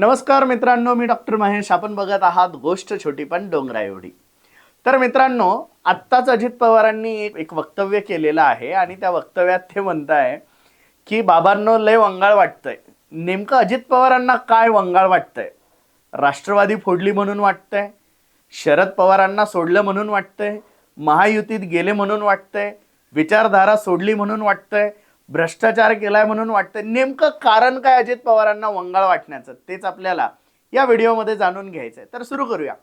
नमस्कार मित्रांनो मी डॉक्टर महेश. आपण बघत आहात गोष्ट छोटी पण डोंगरा एवढी. तर मित्रांनो आत्ताच अजित पवारांनी एक एक वक्तव्य केलेलं आहे आणि त्या वक्तव्यात ते म्हणताय की बाबांनो लय वंगाळ वाटतंय. नेमकं अजित पवारांना काय वंगाळ वाटतंय? राष्ट्रवादी फोडली म्हणून वाटतंय? शरद पवारांना सोडलं म्हणून वाटतंय? महायुतीत गेले म्हणून वाटतंय? विचारधारा सोडली म्हणून वाटतंय? भ्रष्टाचार केलाय म्हणून वाटतं नेमकं कारण काय अजित पवारांना वंगाळ वाटण्याचं तेच आपल्याला या व्हिडिओमध्ये जाणून घ्यायचं आहे तर सुरू करूया.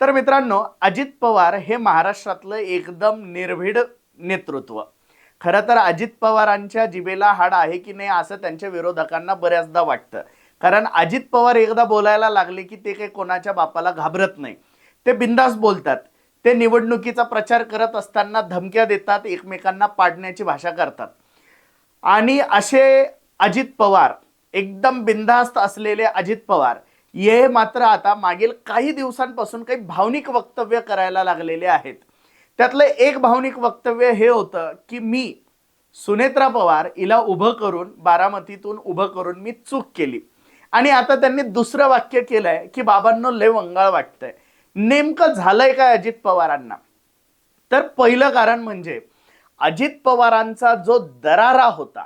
तर मित्रांनो अजित पवार हे महाराष्ट्रातलं एकदम निर्भीड नेतृत्व. खरं तर अजित पवारांच्या जिभेला हाड आहे की नाही असं त्यांच्या विरोधकांना बऱ्याचदा वाटतं. कारण अजित पवार एकदा बोलायला लागले की ते काही कोणाच्या बापाला घाबरत नाही. ते बिंदास बोलतात. ते निवडणुकीचा प्रचार करत असताना धमक्या देतात एकमेकांना पाडण्याची भाषा करतात. आणि असे अजित पवार एकदम बिनधास्त असलेले अजित पवार हे मात्र आता मागील काही दिवसांपासून काही भावनिक वक्तव्य करायला लागलेले आहेत. त्यातलं एक भावनिक वक्तव्य हे होतं की मी सुनेत्रा पवार हिला उभं करून बारामतीतून उभं करून मी चूक केली. आणि आता त्यांनी दुसरं वाक्य केलंय की बाबांनो लय वंगाळ वाटतंय. नेमकं झालंय काय अजित पवारांना? तर पहिलं कारण म्हणजे अजित पवारांचा जो दरारा होता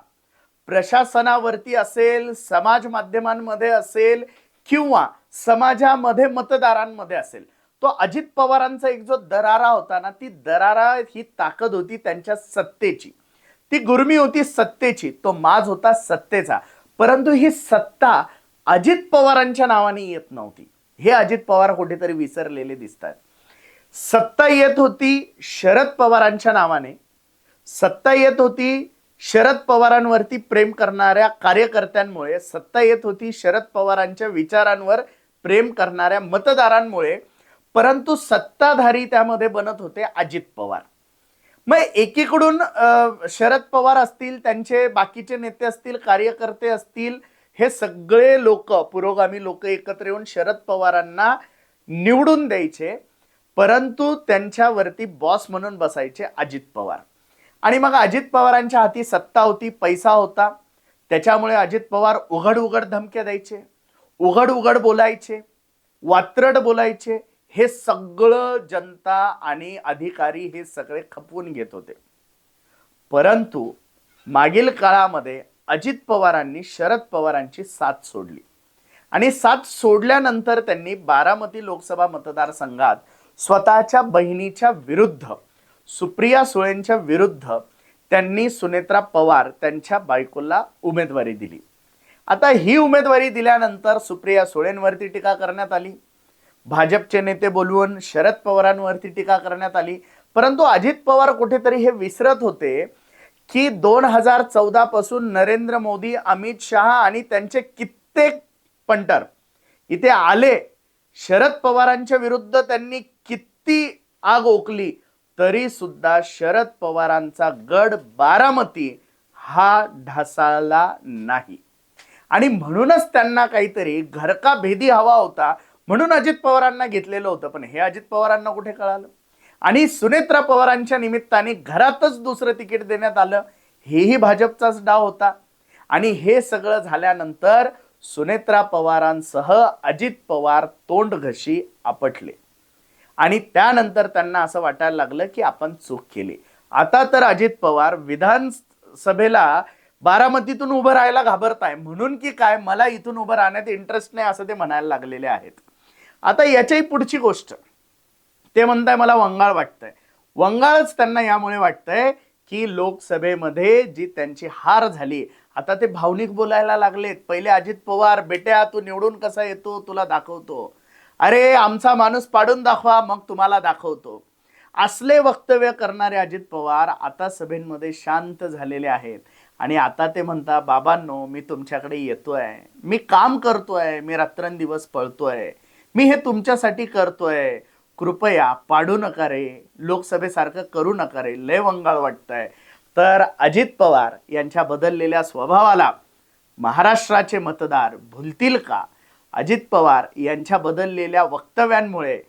प्रशासनावरती असेल समाज माध्यमांमध्ये असेल किंवा समाजामध्ये मतदारांमध्ये असेल तो अजित पवारांचा एक जो दरारा होता ना ती दरारा ही ताकद होती त्यांच्या सत्तेची. ती गुर्मी होती सत्तेची तो माज होता सत्तेचा. परंतु ही सत्ता अजित पवारांच्या नावाने येत नव्हती. हे अजित पवार कुठेतरी विसरलेले दिसतात. सत्ता येत होती शरद पवारांच्या नावाने. सत्ता येत होती शरद पवारांवरती प्रेम करणाऱ्या कार्यकर्त्यांमुळे सत्ता येत होती शरद पवारांच्या विचारांवर प्रेम करणाऱ्या मतदारांमुळे परंतु सत्ताधारी त्यामध्ये बनत होते अजित पवार. मग एकीकडून शरद पवार असतील त्यांचे बाकीचे नेते असतील कार्यकर्ते असतील हे सगळे लोक पुरोगामी लोक एकत्र येऊन शरद पवारांना निवडून द्यायचे परंतु त्यांच्यावरती बॉस म्हणून बसायचे अजित पवार. आणि मग अजित पवारांच्या हाती सत्ता होती पैसा होता. त्याच्यामुळे अजित पवार उघड उघड धमक्या द्यायचे उघड उघड बोलायचे वात्रट बोलायचे. हे सगळं जनता आणि अधिकारी हे सगळे खपवून घेत होते. परंतु मागील काळामध्ये अजित पवारांनी शरद पवारांची साथ सोडली. आणि साथ सोडल्यानंतर त्यांनी बारामती लोकसभा मतदारसंघात स्वतःच्या बहिणीच्या विरुद्ध सुप्रिया सुळेंच्या विरुद्ध त्यांनी सुनेत्रा पवार त्यांच्या बायकोला उमेदवारी दिली. आता ही उमेदवारी दिल्यानंतर सुप्रिया सुळेंवरती टीका करण्यात आली. भाजपचे नेते बोलवून शरद पवारांवरती टीका करण्यात आली. परंतु अजित पवार कुठेतरी हे विसरत होते की दोन हजार चौदा पासून नरेंद्र मोदी अमित शहा आणि त्यांचे कित्येक पंटर इथे आले. शरद पवारांच्या विरुद्ध त्यांनी किती आग ओकली. तरी सुद्धा शरद पवारांचा गड बारामती हा ढासाळला नाही. आणि म्हणूनच त्यांना काहीतरी घरका भेदी हवा होता. म्हणून अजित पवारांना घेतलेलं होतं पण हे अजित पवारांना कुठे कळालं? आणि सुनेत्रा पवारांच्या निमित्ताने घरातच दुसरं तिकीट देण्यात आलं. हेही भाजपचाच डाव होता. आणि हे सगळं झाल्यानंतर सुनेत्रा पवारांसह अजित पवार तोंड घशी आपटले. आणि त्यानंतर त्यांना असं वाटायला लागलं की आपण चूक केली. आता तर अजित पवार विधानसभेला बारामतीतून उभं राहायला घाबरताय. म्हणून की काय? मला इथून उभं राहण्यात इंटरेस्ट नाही असं ते म्हणायला लागलेले आहेत. आता याच्याही पुढची गोष्ट. ते म्हणताय मला वंगाळ वाटतंय. वंगाळच त्यांना यामुळे वाटतंय की लोकसभेमध्ये जी त्यांची हार झाली आता ते भावनिक बोलायला लागलेत. पहिले अजित पवार बेट्या तू निवडून कसा येतो? तुला दाखवतो. अरे आमचा माणूस पाडून दाखवा मग तुम्हाला दाखवतो. असले वक्तव्य करणारे अजित पवार आता सभेमध्ये शांत झालेले आहेत. आणि आता ते म्हणता बाबांनो मी तुमच्याकडे येतोय. मी काम करतोय. मी रात्रंदिवस पळतोय. मी हे तुमच्यासाठी करतोय. कृपया पाडू नका रे. लोकसभेसारखं करू नका रे. लय वंगाळ वाटतंय. तर अजित पवार यांच्या बदललेल्या स्वभावाला महाराष्ट्राचे मतदार भुलतील का? अजित पवार यांच्या बदललेल्या वक्तव्यांमुळे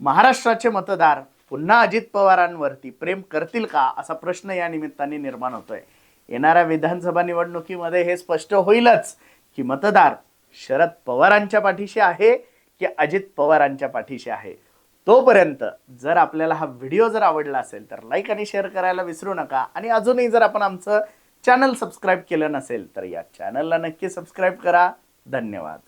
महाराष्ट्राचे मतदार पुन्हा अजित पवारांवरती प्रेम करतील का असा प्रश्न या निमित्ताने निर्माण होतोय. येणाऱ्या विधानसभा निवडणुकीमध्ये हे स्पष्ट होईलच की मतदार शरद पवारांच्या पाठीशी आहे की अजित पवारांच्या पाठीशी आहे. तोपर्यंत जर आपल्याला हा व्हिडिओ जर आवडला असेल तर लाईक आणि शेअर करायला विसरू नका आणि अजूनही जर आपण आमचं चॅनल सबस्क्राईब केलं नसेल तर या चॅनलला नक्की सबस्क्राईब करा. धन्यवाद.